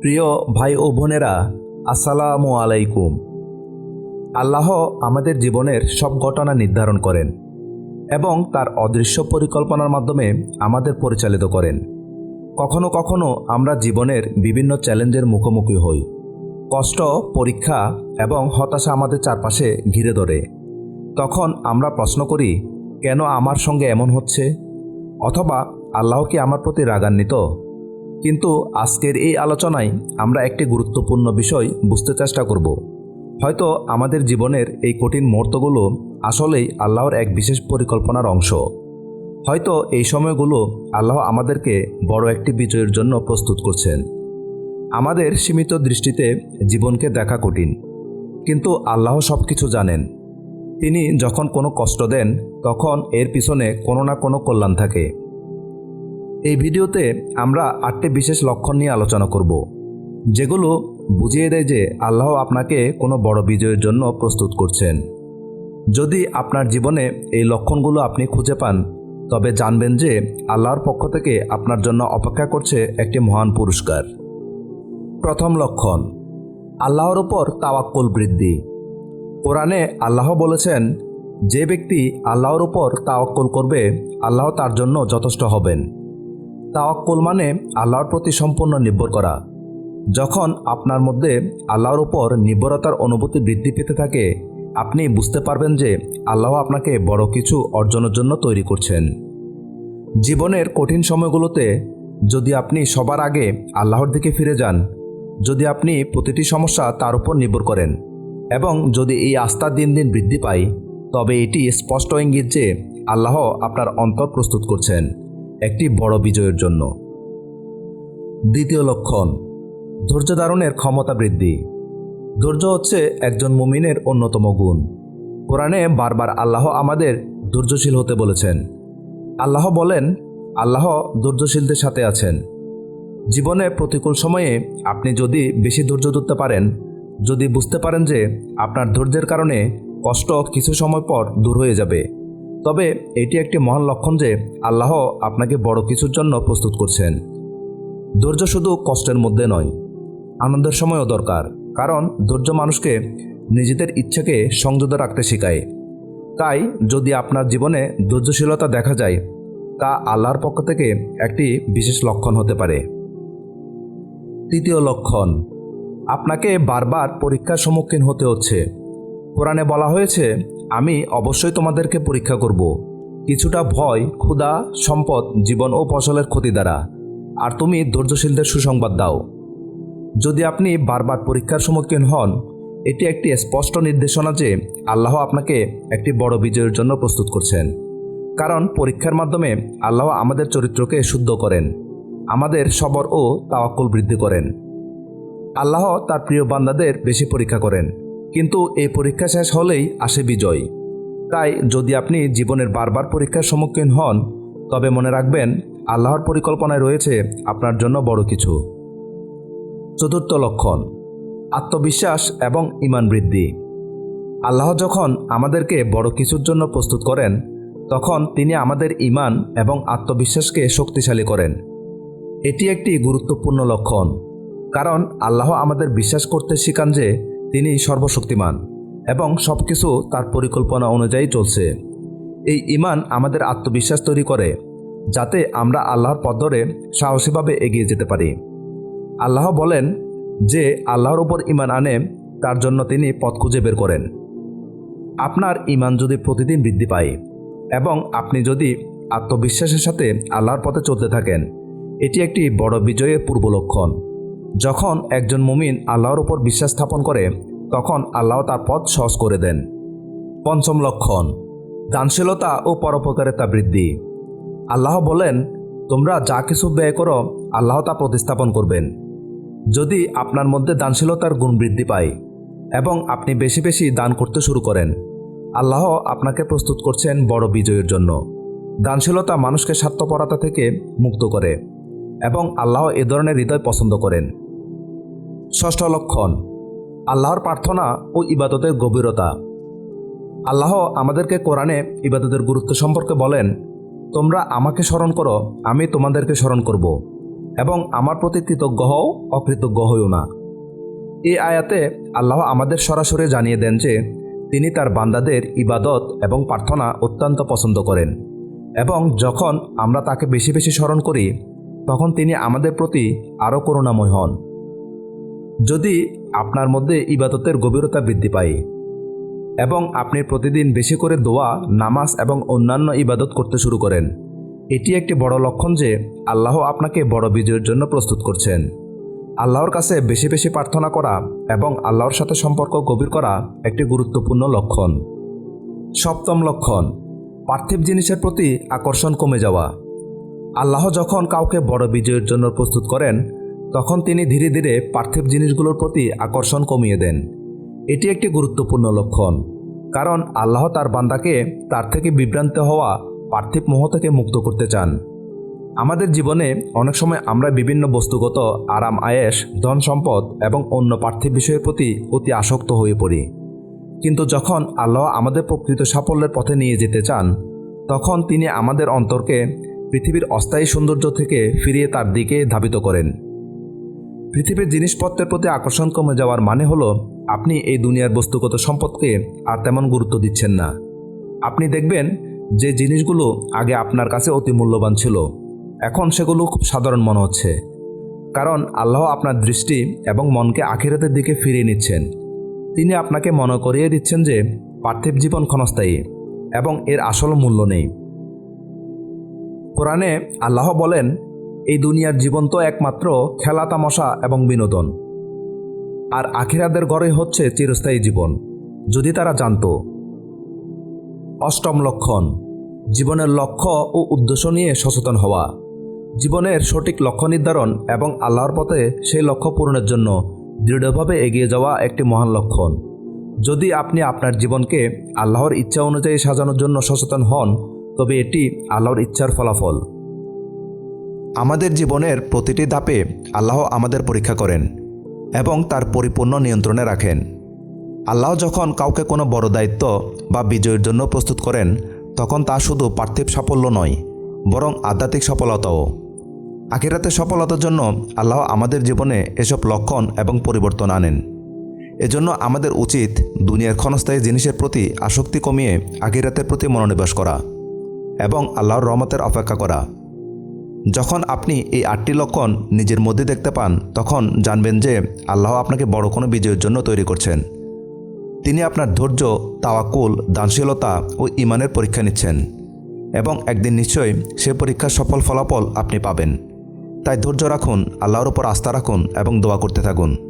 প্রিয় ভাই ও বোনেরা, আসসালামু আলাইকুম। আল্লাহ আমাদের জীবনের সব ঘটনা নির্ধারণ করেন এবং তার অদৃশ্য পরিকল্পনার মাধ্যমে আমাদের পরিচালিত করেন। কখনো কখনো আমরা জীবনের বিভিন্ন চ্যালেঞ্জের মুখোমুখি হই। কষ্ট, পরীক্ষা এবং হতাশা আমাদের চারপাশে ঘিরে ধরে। তখন আমরা প্রশ্ন করি, কেন আমার সঙ্গে এমন হচ্ছে? অথবা আল্লাহ কি আমার প্রতি রাগান্বিত? কিন্তু আজকের এই আলোচনায় আমরা একটি গুরুত্বপূর্ণ বিষয় বুঝতে চেষ্টা করব। হয়তো আমাদের জীবনের এই কঠিন মুহূর্তগুলো আসলেই আল্লাহর এক বিশেষ পরিকল্পনার অংশ। হয়তো এই সময়গুলো আল্লাহ আমাদেরকে বড় একটি বিজয়ের জন্য প্রস্তুত করছেন। আমাদের সীমিত দৃষ্টিতে জীবনকে দেখা কঠিন। কিন্তু আল্লাহ সব কিছু জানেন। তিনি যখন কোনো কষ্ট দেন, তখন এর পিছনে কোনো না কোনো কল্যাণ থাকে। এই ভিডিওতে আমরা আটটি বিশেষ লক্ষণ নিয়ে আলোচনা করব, যেগুলো বুঝিয়ে দেয় যে আল্লাহ আপনাকে কোনো বড় বিজয়ের জন্য প্রস্তুত করছেন। যদি আপনার জীবনে এই লক্ষণগুলো আপনি খুঁজে পান, তবে জানবেন যে আল্লাহর পক্ষ থেকে আপনার জন্য অপেক্ষা করছে একটি মহান পুরস্কার। প্রথম লক্ষণ, আল্লাহর ওপর তাওয়াক্কুল বৃদ্ধি। কোরআনে আল্লাহ বলেছেন, যে ব্যক্তি আল্লাহর উপর তাওয়াক্কুল করবে, আল্লাহ তার জন্য যথেষ্ট হবেন। তাওয়াক্কুল মানে আল্লাহর প্রতি সম্পূর্ণ নির্ভর করা। যখন আপনার মধ্যে আল্লাহর উপর নির্ভরতার অনুভূতি বৃদ্ধি পেতে থাকে, আপনি বুঝতে পারবেন যে আল্লাহ আপনাকে বড় কিছু অর্জনের জন্য তৈরি করছেন। জীবনের কঠিন সময়গুলোতে যদি আপনি সবার আগে আল্লাহর দিকে ফিরে যান, যদি আপনি প্রতিটি সমস্যা তার উপর নির্ভর করেন এবং যদি এই আস্থা দিন দিন বৃদ্ধি পায়, তবে এটি স্পষ্ট ইঙ্গিত যে আল্লাহ আপনার অন্তর প্রস্তুত করছেন। একটি বড় বিজয়ের জন্য। দ্বিতীয় লক্ষণ, ধৈর্য ধারণের ক্ষমতা বৃদ্ধি। ধৈর্য হচ্ছে একজন মুমিনের অন্যতম গুণ। কোরআনে বারবার আল্লাহ আমাদের ধৈর্যশীল হতে বলেছেন। আল্লাহ বলেন, আল্লাহ ধৈর্যশীলদের সাথে আছেন। জীবনে প্রতিকূল সময়ে আপনি যদি বেশি ধৈর্য ধরতে পারেন, যদি বুঝতে পারেন যে আপনার ধৈর্যের কারণে কষ্ট কিছু সময় পর দূর হয়ে যাবে। তবে এটি একটি মহান লক্ষণ যে আল্লাহ আপনাকে বড় কিছুর জন্য প্রস্তুত করছেন। ধৈর্য শুধু কষ্টের মধ্যে নয়, আনন্দের সময়ও দরকার, কারণ ধৈর্য মানুষকে নিজেদের ইচ্ছাকে সংযত রাখতে শেখায়। তাই যদি আপনার জীবনে ধৈর্যশীলতা দেখা যায়, তা আল্লাহর পক্ষ থেকে একটি বিশেষ লক্ষণ হতে পারে। তৃতীয় লক্ষণ, আপনাকে বারবার পরীক্ষার সম্মুখীন হতে হচ্ছে। কোরআনে বলা হয়েছে আমি অবশ্যই তোমাদেরকে পরীক্ষা করব। কিছুটা ভয়, ক্ষুধা, সম্পদ, জীবন ও ফসলের ক্ষতি দ্বারা। আর তুমি ধৈর্যশীলদের সুসংবাদ দাও। যদি আপনি বারবার পরীক্ষার সম্মুখীন হন, এটি একটি স্পষ্ট নির্দেশনা যে আল্লাহ আপনাকে একটি বড় বিজয়ের জন্য প্রস্তুত করছেন। কারণ পরীক্ষার মাধ্যমে আল্লাহ আমাদের চরিত্রকে শুদ্ধ করেন, আমাদের সবর ও তাওয়াক্কুল বৃদ্ধি করেন। আল্লাহ তার প্রিয় বান্দাদের বেশি পরীক্ষা করেন। কিন্তু এই পরীক্ষা শেষ হলেই আসে বিজয়। তাই যদি আপনি জীবনের বারবার পরীক্ষার সম্মুখীন হন, তবে মনে রাখবেন আল্লাহর পরিকল্পনায় রয়েছে আপনার জন্য বড় কিছু। চতুর্থ লক্ষণ, আত্মবিশ্বাস এবং ইমান বৃদ্ধি। আল্লাহ যখন আমাদেরকে বড় কিছুর জন্য প্রস্তুত করেন, তখন তিনি আমাদের ইমান এবং আত্মবিশ্বাসকে শক্তিশালী করেন। এটি একটি গুরুত্বপূর্ণ লক্ষণ, কারণ আল্লাহ আমাদের বিশ্বাস করতে শিখান যে তিনি সর্বশক্তিমান এবং সব কিছু তার পরিকল্পনা অনুযায়ী চলছে। এই ইমান আমাদের আত্মবিশ্বাস তৈরি করে, যাতে আমরা আল্লাহর পথ ধরে সাহসীভাবে এগিয়ে যেতে পারি। আল্লাহ বলেন যে, আল্লাহর উপর ইমান আনে, তার জন্য তিনি পথ খুঁজে বের করেন। আপনার ইমান যদি প্রতিদিন বৃদ্ধি পায় এবং আপনি যদি আত্মবিশ্বাসের সাথে আল্লাহর পথে চলতে থাকেন, এটি একটি বড় বিজয়ের পূর্ব লক্ষণ। যখন একজন মুমিন আল্লাহর উপর বিশ্বাস স্থাপন করে তখন আল্লাহ তার পথ সহজ করে দেন। পঞ্চম লক্ষণ, দানশীলতা ও পরোপকারিতা বৃদ্ধি। আল্লাহ বলেন, তোমরা যা কিছু ব্যয় করো, আল্লাহ তা প্রতিস্থাপন করবেন। যদি আপনার মধ্যে দানশীলতার গুণ বৃদ্ধি পায় এবং আপনি বেশি বেশি দান করতে শুরু করেন, আল্লাহ আপনাকে প্রস্তুত করছেন বড় বিজয়ের জন্য। দানশীলতা মানুষকে স্বার্থপরতা থেকে মুক্ত করে এবং আল্লাহ এ ধরনের হৃদয় পছন্দ করেন। ষষ্ঠ লক্ষণ আল্লাহর প্রার্থনা ও ইবাদতের গভীরতা। আল্লাহ আমাদেরকে কোরআনে ইবাদতের গুরুত্ব সম্পর্কে বলেন, তোমরা আমাকে স্মরণ করো, আমি তোমাদেরকে স্মরণ করব, এবং আমার প্রতি কৃতজ্ঞ হও, অকৃতজ্ঞ হইও না। এই আয়াতে আল্লাহ আমাদের সরাসরি জানিয়ে দেন যে, তিনি তার বান্দাদের ইবাদত এবং প্রার্থনা অত্যন্ত পছন্দ করেন, এবং যখন আমরা তাকে বেশি বেশি স্মরণ করি, তখন তিনি আমাদের প্রতি আরও করুণাময় হন। যদি আপনার মধ্যে ইবাদতের গভীরতা বৃদ্ধি পায় এবং আপনি প্রতিদিন বেশি করে দোয়া, নামাজ এবং অন্যান্য ইবাদত করতে শুরু করেন, এটি একটি বড় লক্ষণ যে আল্লাহ আপনাকে বড় বিজয়ের জন্য প্রস্তুত করছেন। আল্লাহর কাছে বেশি বেশি প্রার্থনা করা এবং আল্লাহর সাথে সম্পর্ক গভীর করা একটি গুরুত্বপূর্ণ লক্ষণ। সপ্তম লক্ষণ, পার্থিব জিনিসের প্রতি আকর্ষণ কমে যাওয়া। আল্লাহ যখন কাউকে বড় বিজয়ের জন্য প্রস্তুত করেন তখন তিনি ধীরে ধীরে পার্থিব জিনিসগুলোর প্রতি আকর্ষণ কমিয়ে দেন। এটি একটি গুরুত্বপূর্ণ লক্ষণ, কারণ আল্লাহ তার বান্দাকে তার থেকে বিভ্রান্ত হওয়া পার্থিব মোহ থেকে মুক্ত করতে চান। আমাদের জীবনে অনেক সময় আমরা বিভিন্ন বস্তুগত আরাম আয়েস ধন সম্পদ এবং অন্য পার্থিব বিষয়ের প্রতি অতি আসক্ত হয়ে পড়ি। কিন্তু যখন আল্লাহ আমাদের প্রকৃত সাফল্যের পথে নিয়ে যেতে চান, তখন তিনি আমাদের অন্তরকে পৃথিবীর অস্থায়ী সৌন্দর্য থেকে ফিরিয়ে তার দিকে ধাবিত করেন। পৃথিবীর জিনিসপত্রের প্রতি আকর্ষণ কমে যাওয়ার মানে হলো, আপনি এই দুনিয়ার বস্তুগত সম্পদকে আর তেমন গুরুত্ব দিচ্ছেন না। আপনি দেখবেন যে জিনিসগুলো আগে আপনার কাছে অতি মূল্যবান ছিল, এখন সেগুলো খুব সাধারণ মনে হচ্ছে। কারণ আল্লাহ আপনার দৃষ্টি এবং মনকে আখিরাতের দিকে ফিরিয়ে নিচ্ছেন। তিনি আপনাকে মনে করিয়ে দিচ্ছেন যে, পার্থিব জীবন ক্ষণস্থায়ী এবং এর আসল মূল্য নেই। কোরআনে আল্লাহ বলেন এই দুনিয়ার জীবন তো একমাত্র খেলা তামাশা এবং বিনোদন। আর আখিরাদের ঘরে হচ্ছে চিরস্থায়ী জীবন, যদি তারা জানত। অষ্টম লক্ষণ, জীবনের লক্ষ্য ও উদ্দেশ্য নিয়ে সচেতন হওয়া। জীবনের সঠিক লক্ষ্য নির্ধারণ এবং আল্লাহর পথে সেই লক্ষ্য পূরণের জন্য দৃঢ়ভাবে এগিয়ে যাওয়া একটি মহান লক্ষণ। যদি আপনি আপনার জীবনকে আল্লাহর ইচ্ছা অনুযায়ী সাজানোর জন্য সচেতন হন, তবে এটি আল্লাহর ইচ্ছার ফলাফল। আমাদের জীবনের প্রতিটি ধাপে আল্লাহ আমাদের পরীক্ষা করেন এবং তার পরিপূর্ণ নিয়ন্ত্রণে রাখেন। আল্লাহ যখন কাউকে কোনো বড় দায়িত্ব বা বিজয়ের জন্য প্রস্তুত করেন, তখন তা শুধু পার্থিব সাফল্য নয়, বরং আধ্যাত্মিক সফলতাও। আখিরাতের সফলতার জন্য আল্লাহ আমাদের জীবনে এসব লক্ষণ এবং পরিবর্তন আনেন। এজন্য আমাদের উচিত দুনিয়ার ক্ষণস্থায়ী জিনিসের প্রতি আসক্তি কমিয়ে আখিরাতের প্রতি মনোনিবেশ করা এবং আল্লাহর রহমতের অপেক্ষা করা। যখন আপনি এই আটটি লক্ষণ নিজের মধ্যে দেখতে পান, তখন জানবেন যে আল্লাহ আপনাকে বড় কোনো বিজয়ের জন্য তৈরি করছেন। তিনি আপনার ধৈর্য তাওয়াকুল দানশীলতা ও ইমানের পরীক্ষা নিচ্ছেন এবং একদিন নিশ্চয়ই সে পরীক্ষার সফল ফলাফল আপনি পাবেন। তাই ধৈর্য রাখুন, আল্লাহর ওপর আস্থা রাখুন এবং দোয়া করতে থাকুন।